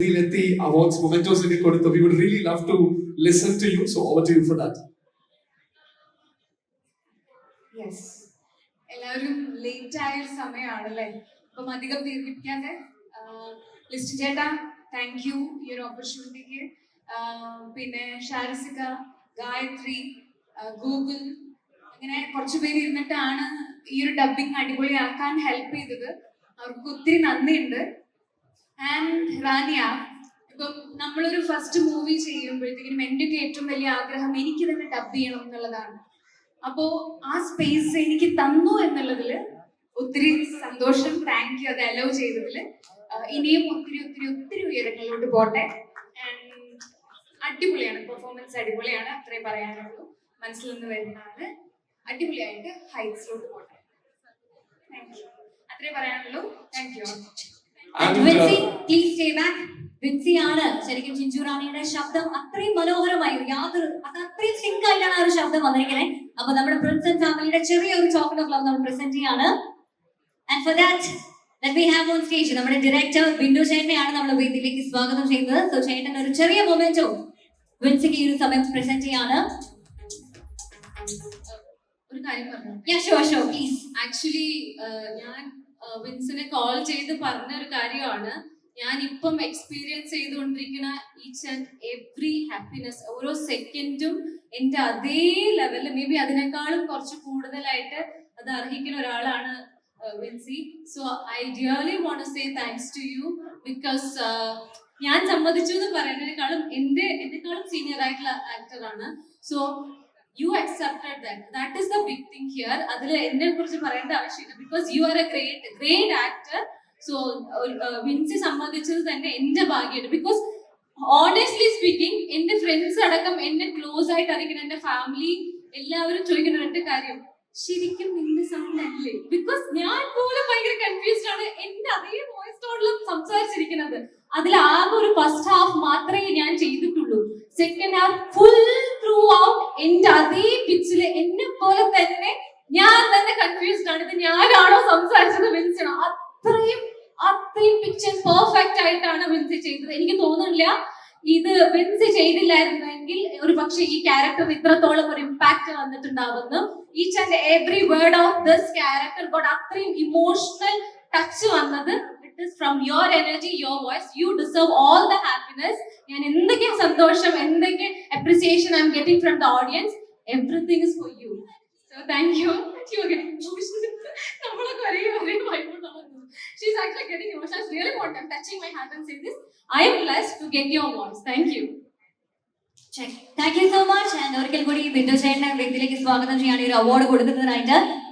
ഇതിലെത്തി awards mementos ഒക്കെ കൊടുത്തു we would really love to listen to you so over to you for that എല്ലാവരും late ആയ സമയമാണല്ലേ അപ്പം അധികം ദീർഘിപ്പിക്കാതെ ലിസ്റ്റ് ചേട്ടാ താങ്ക് യു ഈ ഒരു ഓപ്പർച്യൂണിറ്റിക്ക് പിന്നെ ഷാരസിക ഗായത്രി ഗൂഗിൾ അങ്ങനെ കുറച്ചു പേര് ഇരുന്നിട്ടാണ് ഈ ഒരു ഡബിങ് അടിപൊളിയാക്കാൻ ഹെൽപ്പ് ചെയ്തത്. അവർക്ക് ഒത്തിരി നന്ദിയുണ്ട്. ആൻഡ് റാനിയ ഇപ്പം നമ്മളൊരു ഫസ്റ്റ് മൂവി ചെയ്യുമ്പോഴത്തേക്കിനും എന്റെയൊക്കെ ഏറ്റവും വലിയ ആഗ്രഹം എനിക്ക് തന്നെ ഡബ് ചെയ്യണം എന്നുള്ളതാണ്. അപ്പോ ആ സ്പേസ് എനിക്ക് തന്നു എന്നുള്ളതിൽ ഒത്തിരി സന്തോഷം താങ്ക് യു അത് അലോ ചെയ്തതിൽ ഇനിയും ഒത്തിരി ഒത്തിരി ഒത്തിരി ഉയരങ്ങളിലോട്ട് പോട്ടെ. അടിപൊളിയാണ് പെർഫോമൻസ് അടിപൊളിയാണ് അത്രേ പറയാനുള്ളൂ. മനസ്സിൽ നിന്ന് വരുന്നതാണ്. അടിപൊളിയായിട്ട് ഹൈറ്റ്സിലോട്ട് പോട്ടെ. താങ്ക് യു അത്രേ പറയാനുള്ളൂ. താങ്ക് യു Uh, ആണ് ശരിക്കും ചിഞ്ചു റാണിയുടെ ശബ്ദം അത്രയും മനോഹരമായി യാതൊരു അത് അത്രയും സിങ്ക് ആയിട്ടാണ് ആ ഒരു ശബ്ദം വന്നിരിക്കുന്നത് അപ്പൊ നമ്മുടെ പ്രിൻസ് ആൻഡ് ഫാമിലിയുടെ ചെറിയ ഒരു ചോക്ലേറ്റ് ഓഫ് ലവ് നമ്മൾ പ്രസന്റ് ചെയ്യാണ്. And for that let me have on stage നമ്മുടെ ഡയറക്ടർ ബിന്ദു ചേട്ടനെയാണ് നമ്മൾ വേദിയിലേക്ക് സ്വാഗതം ചെയ്യുന്നത്. സോ ചേട്ടൻ ഒരു ചെറിയ മൊമെന്റോ വിൻസിക്ക് ഈ ഒരു സമയം പ്രസന്റ് ചെയ്യാണ്. ഒരു കാര്യം പറഞ്ഞു? Yeah show show please actually ഞാൻ വിൻസിനെ കോൾ ചെയ്ത് പറഞ്ഞ ഒരു കാര്യമാണ്. ഞാൻ ഇപ്പം എക്സ്പീരിയൻസ് ചെയ്തുകൊണ്ടിരിക്കുന്ന ഈച്ച് ആൻഡ് എവ്രി ഹാപ്പിനെസ് ഓരോ സെക്കൻഡും എന്റെ അതേ ലെവലിൽ മേ ബി അതിനേക്കാളും കുറച്ച് കൂടുതലായിട്ട് അത് അർഹിക്കുന്ന ഒരാളാണ് Vincy. So I really want say thanks to you because ഞാൻ സമ്മതിച്ചു എന്ന് പറയുന്നതിനേക്കാളും എന്റെ എന്നെക്കാളും സീനിയർ ആയിട്ടുള്ള ആക്ടറാണ് so you accepted that that big thing here അതിൽ എന്നെ കുറിച്ച് പറയേണ്ട ആവശ്യമില്ല. Because you are a great great actor so Vincy സമ്മതിച്ചത് തന്നെ എന്റെ ഭാഗ്യമാണ്. ബിക്കോസ് ഓണസ്റ്റ്ലി സ്പീക്കിംഗ് എന്റെ ഫ്രണ്ട്സ് അടക്കം എന്നെ ക്ലോസ് ആയിട്ട് അറിയിക്കുന്ന എന്റെ ഫാമിലി എല്ലാവരും ചോദിക്കുന്ന രണ്ട് കാര്യം. ശരിക്കും നിന്റെ സൗണ്ട് അല്ലേ? ബിക്കോസ് ഞാൻ പോലും ഭയങ്കര കൺഫ്യൂസ്ഡ് ആണ്. എന്റെ അതേ വോയിസ് ടോണിലും സംസാരിച്ചിരിക്കുന്നത്. അതിൽ ആകെ ഒരു ഫസ്റ്റ് ഹാഫ് മാത്രമേ ഞാൻ ചെയ്തിട്ടുള്ളൂ. Second half full through out എന്റെ അതേ പിച്ചിൽ എന്നെ പോലെ തന്നെ ഞാൻ തന്നെ കൺഫ്യൂസ്ഡ് ആണ് ഇത് ഞാനാണോ സംസാരിച്ചത് വിൻസിനോ അത്രയും പിക്ചർ പെർഫെക്റ്റ് ആയിട്ടാണ് വിൻസി ചെയ്തത്. എനിക്ക് തോന്നുന്നില്ല ഇത് വിൻസി ചെയ്തില്ലായിരുന്നെങ്കിൽ ഒരു പക്ഷേ ഈ ക്യാരക്ടർ ഇത്രത്തോളം ഒരു impact വന്നിട്ടുണ്ടാവുന്നു. Each and every word of this character got അത്രയും ഇമോഷണൽ ടച്ച് വന്നത് it is from your energy your voice you deserve all the happiness ഞാൻ എന്തൊക്കെ സന്തോഷം എന്തൊക്കെ appreciation I'm getting from the audience everything is for you so thank you നമ്മളൊക്കെ ഒരേ ഒരേ വൈബുണ്ടാവുന്നു she's actually getting emotion really want touching my heart and say this I'm blessed to get your voice thank you thank you so much and ഒരിക്കൽ കൂടി ബിന്ദു ചേട്ടനെ വ്യക്തിയിലേക്ക് സ്വാഗതം ചെയ്യാണ് ഈ ഒരു അവാർഡ് കൊടുക്കുന്നതിനായിട്ട്